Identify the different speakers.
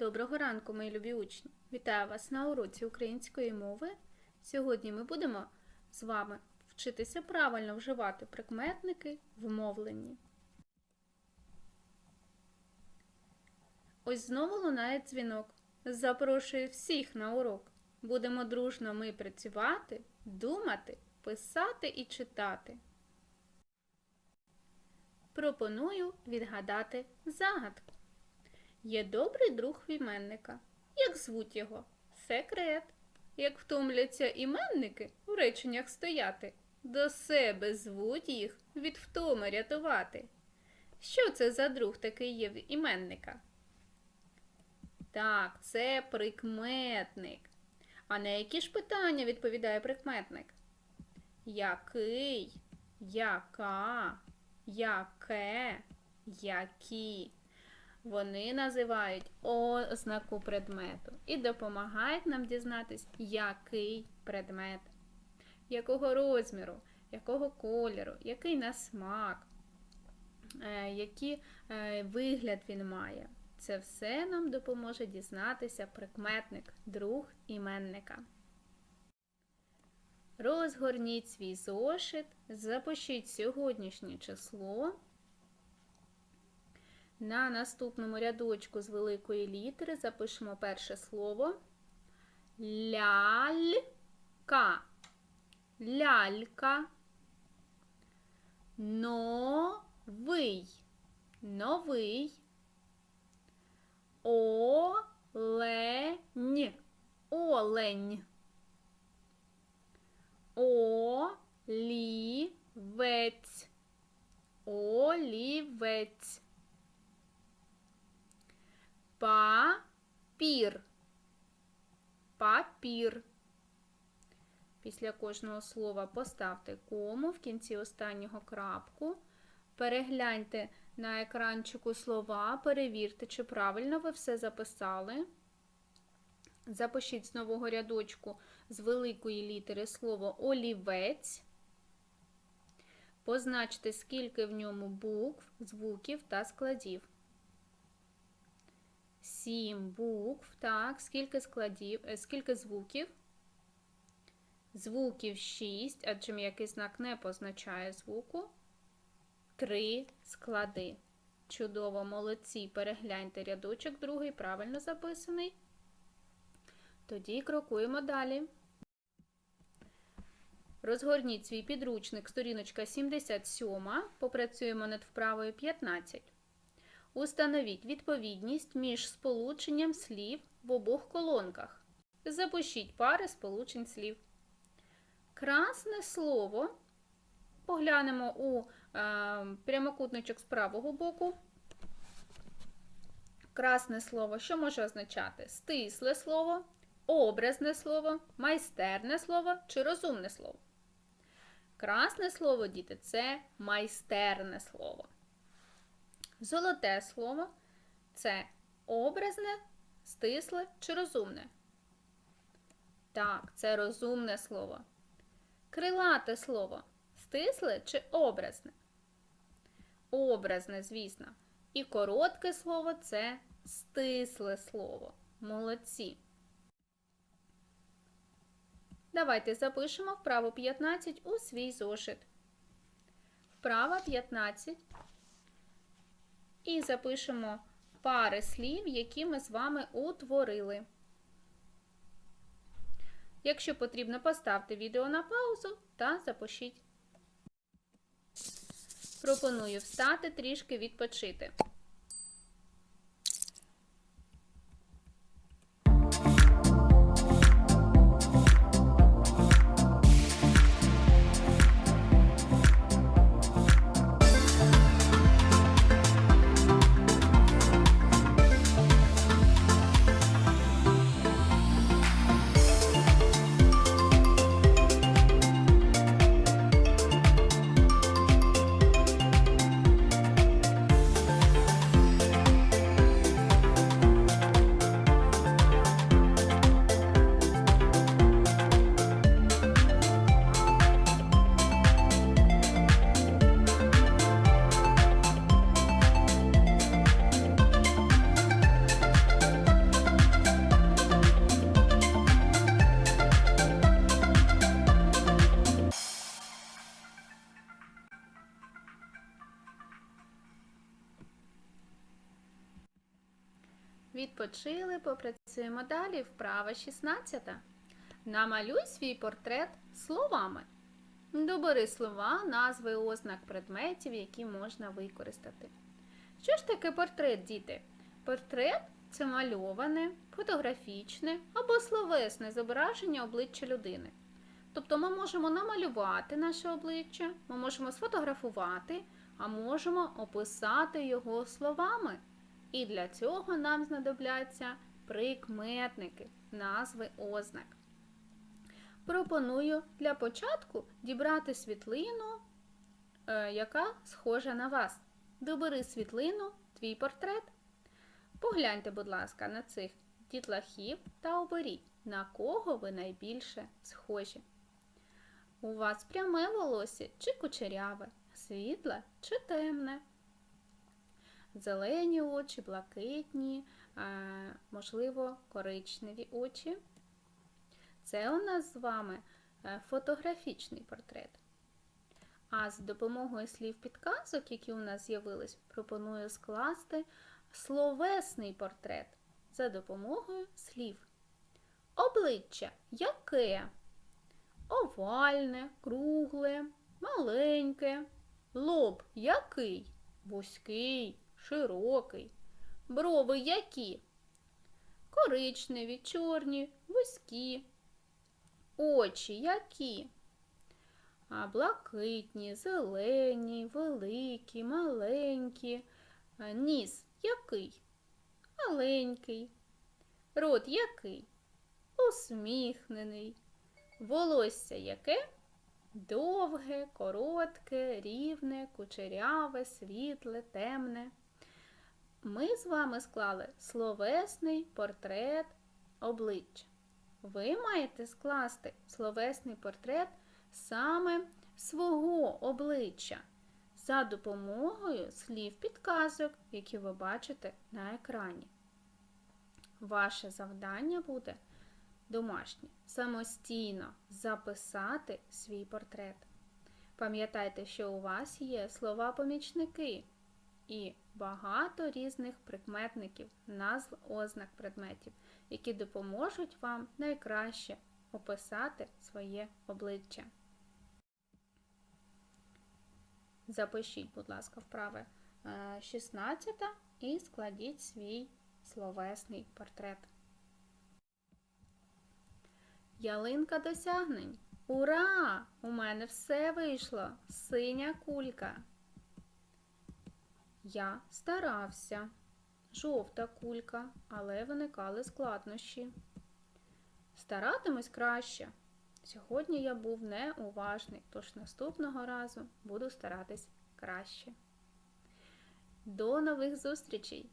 Speaker 1: Доброго ранку, мої любі учні! Вітаю вас на уроці української мови. Сьогодні ми будемо з вами вчитися правильно вживати прикметники в мовленні. Ось знову лунає дзвінок. Запрошую всіх на урок. Будемо дружно ми працювати, думати, писати і читати. Пропоную відгадати загадку. Є добрий друг в іменника. Як звуть його? Секрет. Як втомляться іменники у реченнях стояти, до себе звуть їх від втоми рятувати. Що це за друг такий є в іменника? Так, це прикметник. А на які ж питання відповідає прикметник? Який? Яка? Яке? Які? Вони називають ознаку предмету і допомагають нам дізнатись, який предмет, якого розміру, якого кольору, який на смак, е, який е, вигляд він має. Це все нам допоможе дізнатися прикметник, друг іменника. Розгорніть свій зошит, запишіть сьогоднішнє число. На наступному рядочку з великої літери запишемо перше слово лялька. Лялька. Новий. Новий. Олень. Олень. Олівець. Олівець. Папір. Папір. Після кожного слова поставте кому, в кінці останнього крапку. Перегляньте на екранчику слова, перевірте, чи правильно ви все записали. Запишіть з нового рядочку з великої літери слово олівець. Позначте, скільки в ньому букв, звуків та складів. Сім букв. Так, скільки складів, е, скільки звуків? Звуків 6, адже м'який знак не позначає звуку. Три склади. Чудово, молодці. Перегляньте рядочок другий, правильно записаний. Тоді крокуємо далі. Розгорніть свій підручник, сторіночка 77. Попрацюємо над вправою 15. Установіть відповідність між сполученням слів в обох колонках. Запишіть пари сполучень слів. Красне слово. Поглянемо у е, прямокутничок з правого боку. Красне слово, що може означати? Стисле слово, образне слово, майстерне слово чи розумне слово. Красне слово, діти, це майстерне слово. Золоте слово це образне, стисле чи розумне? Так, це розумне слово. Крилате слово стисле чи образне? Образне, звісно. І коротке слово це стисле слово. Молодці. Давайте запишемо вправо 15 у свій зошит. Вправа 15. І запишемо пари слів, які ми з вами утворили. Якщо потрібно, поставте відео на паузу та запишіть. Пропоную встати трішки відпочити. Відпочили, попрацюємо далі. Вправа 16. Намалюй свій портрет словами. Добери слова, назви ознак предметів, які можна використати. Що ж таке портрет, діти? Портрет це мальоване, фотографічне або словесне зображення обличчя людини. Тобто ми можемо намалювати наше обличчя, ми можемо сфотографувати, а можемо описати його словами. І для цього нам знадобляться прикметники, назви ознак. Пропоную для початку дібрати світлину, е, яка схожа на вас. Добери світлину, твій портрет. Погляньте, будь ласка, на цих дітлахів та оберіть, на кого ви найбільше схожі. У вас пряме волосся чи кучеряве, світле чи темне. Зелені очі, блакитні, можливо, коричневі очі. Це у нас з вами е, фотографічний портрет. А з допомогою слів підказок, які у нас з'явились, пропоную скласти словесний портрет за допомогою слів. Обличчя яке? Овальне, кругле, маленьке. Лоб який? Вузький, широкий. Брови які? Коричневі, чорні, вузькі. Очі які? А блакитні, зелені, великі, маленькі. А Ніс який? Маленький. Рот який? Усміхнений. Волосся яке? Довге, коротке, рівне, кучеряве, світле, темне. Ми з вами склали словесний портрет обличчя. Ви маєте скласти словесний портрет саме свого обличчя за допомогою слів підказок, які ви бачите на екрані. Ваше завдання буде домашнє самостійно записати свій портрет. Пам'ятайте, що у вас є слова-помічники і багато різних прикметників, назв ознак предметів, які допоможуть вам найкраще описати своє обличчя. Запишіть, будь ласка, вправи 16 і складіть свій словесний портрет. Ялинка досягнень. Ура! У мене все вийшло. Синя кулька. Я старався. Жовта кулька, але виникали складнощі. Старатимусь краще. Сьогодні я був неуважний, тож наступного разу буду старатись краще. До нових зустрічей!